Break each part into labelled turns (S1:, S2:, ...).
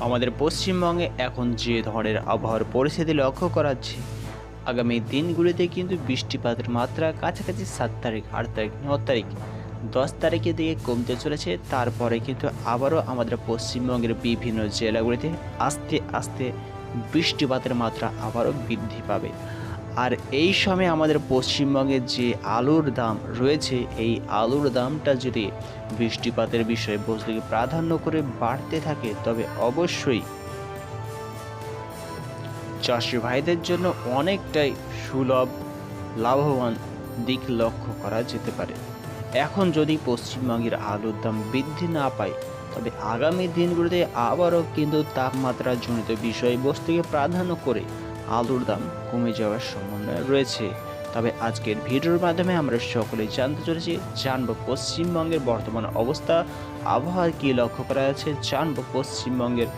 S1: আমাদের পশ্চিমবঙ্গে এখন যে ধরনের আবহাওয়ার পরিস্থিতি লক্ষ্য করা যাচ্ছে, আগামী দিনগুলিতে কিন্তু বৃষ্টিপাতের মাত্রা কাছাকাছি সাত তারিখ, আট তারিখ, ন তারিখ, দশ তারিখের দিকে কমতে চলেছে। তারপরে কিন্তু আবারও আমাদের পশ্চিমবঙ্গের বিভিন্ন জেলাগুলিতে আস্তে আস্তে বৃষ্টিপাতের মাত্রা আবারও বৃদ্ধি পাবে। আর এই সময় আমাদের পশ্চিমবঙ্গের যে আলুর দাম রয়েছে, এই আলুর দামটা যদি বৃষ্টিপাতের বিষয়ে বস্তুকে প্রাধান্য করে বাড়তে থাকে, তবে অবশ্যই চাষি ভাইদের জন্য অনেকটাই সুলভ, লাভবান দিক লক্ষ্য করা যেতে পারে। এখন যদি পশ্চিমবঙ্গের আলুর দাম বৃদ্ধি না পায়, তবে আগামী দিনগুলোতে আবারও কিন্তু তাপমাত্রা জনিত বিষয়বস্তুকে প্রাধান্য করে আলুর দাম কমে যাওয়ার সম্ভাবনা রয়েছে। তবে আজকের ভিডিওর মাধ্যমে আমরা সকলেই জানতে চলেছি, জানব পশ্চিমবঙ্গের বর্তমান অবস্থা আবহাওয়ার কী লক্ষ্য করা যাচ্ছে, জানব পশ্চিমবঙ্গের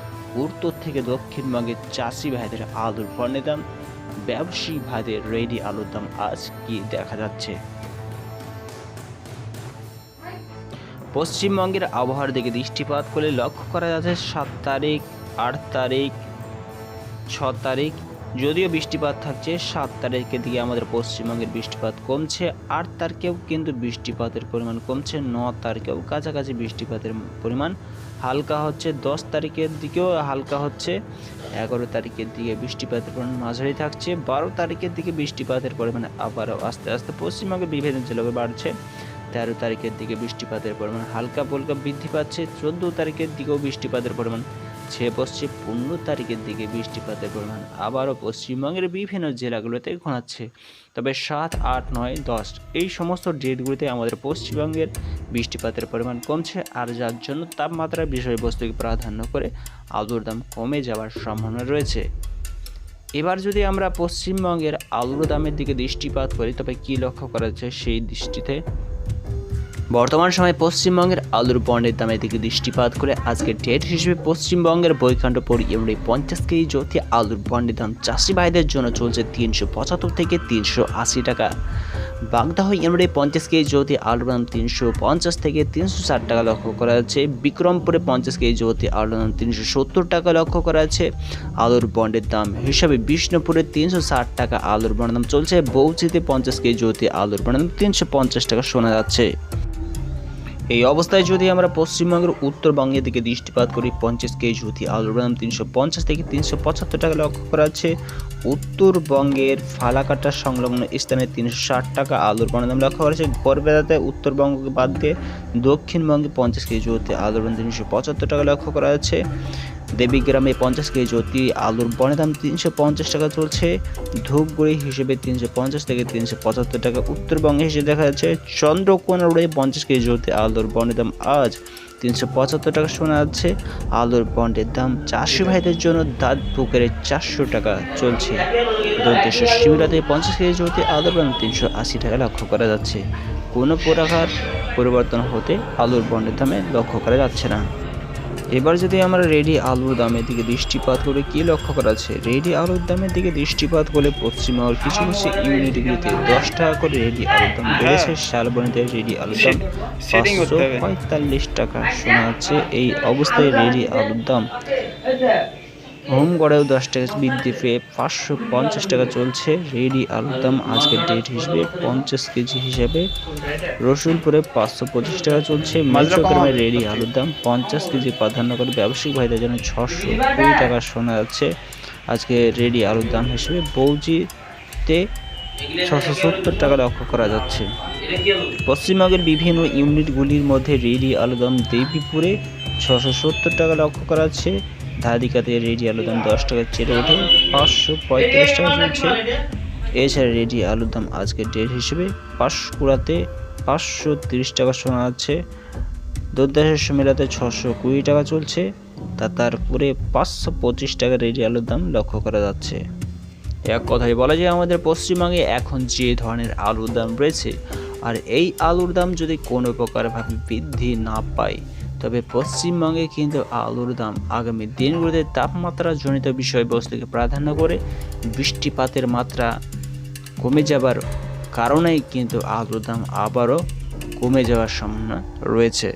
S1: উত্তর থেকে দক্ষিণবঙ্গের চাষি ভাইদের আলুর পণ্যের দাম, ব্যবসায়ী ভাইদের রেডি আলুর দাম আজ কি দেখা যাচ্ছে? পশ্চিমবঙ্গের আবহাওয়ার দিকে দৃষ্টিপাত করলে লক্ষ্য করা যাচ্ছে, সাত তারিখ, আট তারিখ, ছ তারিখ যদিও বৃষ্টিপাত থাকছে, সাত তারিখের দিকে আমাদের পশ্চিমবঙ্গের বৃষ্টিপাত কমছে, আট তারিখেও কিন্তু বৃষ্টিপাতের পরিমাণ কমছে, ন তারিখেও কাছাকাছি বৃষ্টিপাতের পরিমাণ হালকা হচ্ছে, দশ তারিখের দিকেও হালকা হচ্ছে, এগারো তারিখের দিকে বৃষ্টিপাতের পরিমাণ মাঝারি থাকছে, বারো তারিখের দিকে বৃষ্টিপাতের পরিমাণ আবারও আস্তে আস্তে পশ্চিমবঙ্গের বিভিন্ন জেলায় বাড়ছে, তেরো তারিখের দিকে বৃষ্টিপাতের পরিমাণ হালকা পলকা বৃদ্ধি পাচ্ছে, চোদ্দ তারিখের দিকেও বৃষ্টিপাতের পরিমাণ ছেয়ে বসছে পনেরো তারিখের দিকে বৃষ্টিপাতের পরিমাণ আবারও পশ্চিমবঙ্গের বিভিন্ন জেলাগুলোতে ঘনাচ্ছে। তবে সাত, আট, নয়, দশ এই সমস্ত ডেটগুলিতে আমাদের পশ্চিমবঙ্গের বৃষ্টিপাতের পরিমাণ কমছে আর যার জন্য তাপমাত্রার বিষয়বস্তুকে প্রাধান্য করে আলুর দাম কমে যাওয়ার সম্ভাবনা রয়েছে। এবার যদি আমরা পশ্চিমবঙ্গের আলুর দামের দিকে দৃষ্টিপাত করি, তবে কী লক্ষ্য করা যাচ্ছে সেই দৃষ্টিতে? বর্তমান সময়ে পশ্চিমবঙ্গের আলুর পণ্যের দামের দিকে দৃষ্টিপাত করে আজকের ডেট হিসেবে পশ্চিমবঙ্গের বৈকাণ্ঠপুর ইউনি পঞ্চাশ কেজি জ্যোতি আলুর পণ্যের দাম চাষি ভাইদের জন্য চলছে তিনশো পঁচাত্তর থেকে তিনশো আশি টাকা। বাগদাহ ইউনিটে পঞ্চাশ কেজি জ্যোতি আলুর দাম তিনশো পঞ্চাশ থেকে তিনশো ষাট টাকা লক্ষ্য করা যাচ্ছে। বিক্রমপুরে পঞ্চাশ কেজি জ্যোতি আলুর দাম তিনশো সত্তর টাকা লক্ষ্য করা যাচ্ছে। আলুর বন্ডের দাম হিসাবে বিষ্ণুপুরে তিনশো ষাট টাকা আলুর বন্ডের দাম চলছে। বৌচিতে পঞ্চাশ কেজি জ্যোতি আলুর বন্ডের দাম তিনশো পঞ্চাশ টাকা শোনা যাচ্ছে। এই অবস্থায় যদি আমরা পশ্চিমবঙ্গের উত্তরবঙ্গের দিকে দৃষ্টিপাত করি, পঞ্চাশ কেজি জ্যোতি আলুর দাম তিনশো পঞ্চাশ থেকে তিনশো পঁচাত্তর টাকা লক্ষ্য করা যাচ্ছে। উত্তরবঙ্গের ফালাকাটা সংলগ্ন স্থানে তিনশো ষাট টাকা আলুর দাম লক্ষ্য করা যাচ্ছে। গড়বেদাতে উত্তরবঙ্গকে বাদ দিয়ে দক্ষিণবঙ্গে পঞ্চাশ কেজি জ্যোতি আলুর দাম তিনশো পঁচাত্তর টাকা লক্ষ্য করা যাচ্ছে। দেবীগ্রামে পঞ্চাশ কেজি জ্যোতি আলুর বনের দাম তিনশো পঞ্চাশ টাকা চলছে। ধূপগুড়ি হিসেবে তিনশো পঞ্চাশ থেকে তিনশো পঁচাত্তর টাকা। উত্তরবঙ্গে হিসেবে দেখা যাচ্ছে চন্দ্রকোনা রোডে পঞ্চাশ কেজি জ্যোতি আলুর বনের দাম আজ তিনশো পঁচাত্তর টাকা শোনা যাচ্ছে। আলুর বন্ডের দাম চারশো ভাইদের জন্য দাঁত পুকুরে চারশো টাকা চলছে। দৈতেশ্বর শিবিরাতে পঞ্চাশ কেজি জ্যোতি আলুর দাম তিনশো আশি টাকা লক্ষ্য করা যাচ্ছে। কোনো প্রকার পরিবর্তন হতে আলুর বন্ডের দামে লক্ষ্য করা যাচ্ছে না। এবার যদি আমরা রেডি আলুর দামের দিকে দৃষ্টিপাত করে কি লক্ষ্য করা আছে? রেডি আলুর দামের দিকে দৃষ্টিপাত করলে পশ্চিমবঙ্গের কিছু কিছু ইউনিটগুলিতে দশ টাকা করে রেডি আলুর দাম বেড়েছে। শালবনিতে রেডি আলুর দাম পাঁচশো পঁয়তাল্লিশ টাকা। শোনা যাচ্ছে এই অবস্থায় রেডি আলুর দাম হোমগড়েও দশ টাকা বৃদ্ধি পেয়ে পাঁচশো পঞ্চাশ টাকা চলছে। রেডি আলুর দাম আজকের ডেট হিসেবে পঞ্চাশ কেজি হিসেবে। রসুলপুরে পাঁচশো পঁচিশ টাকা চলছে। মেচক্রমে রেডি আলুর দাম পঞ্চাশ কেজি প্রাধান্য করে ব্যবসায়িক ভাইদের জন্য ছশো কুড়ি টাকা শোনা যাচ্ছে। আজকে রেডি আলুর দাম হিসেবে বৌজিতে ছশো সত্তর টাকা লক্ষ্য করা যাচ্ছে। পশ্চিমবঙ্গের বিভিন্ন ইউনিটগুলির মধ্যে রেডি আলুর দাম দেবীপুরে ছশো সত্তর টাকা লক্ষ্য করা যাচ্ছে। ধাদিকাতে রেডি আলুর দাম দশ টাকা চেড়ে ওঠে পাঁচশো পঁয়ত্রিশ টাকা চলছে। এছাড়া রেডি আলুর দাম আজকের ডেট হিসেবে পাঁশকুড়াতে পাঁচশো তিরিশ টাকা শোনা যাচ্ছে দুর্দাসের মেলাতে ছশো কুড়ি টাকা চলছে। তা তারপরে পাঁচশো পঁচিশ টাকা রেডি আলুর দাম লক্ষ্য করা যাচ্ছে। এক কথায় বলা যায় আমাদের পশ্চিমবঙ্গে এখন যে ধরনের আলুর দাম রয়েছে, আর এই আলুর দাম যদি কোনো প্রকারভাবে বৃদ্ধি না পায় তবে পশ্চিমবঙ্গে কিন্তু আলুর দাম আগামী দিনগুলোতে তাপমাত্রা জনিত বিষয়বস্তুকে প্রাধান্য করে বৃষ্টিপাতের মাত্রা কমে যাবার কারণেই কিন্তু আলুর দাম আবারও কমে যাওয়ার সম্ভাবনা রয়েছে।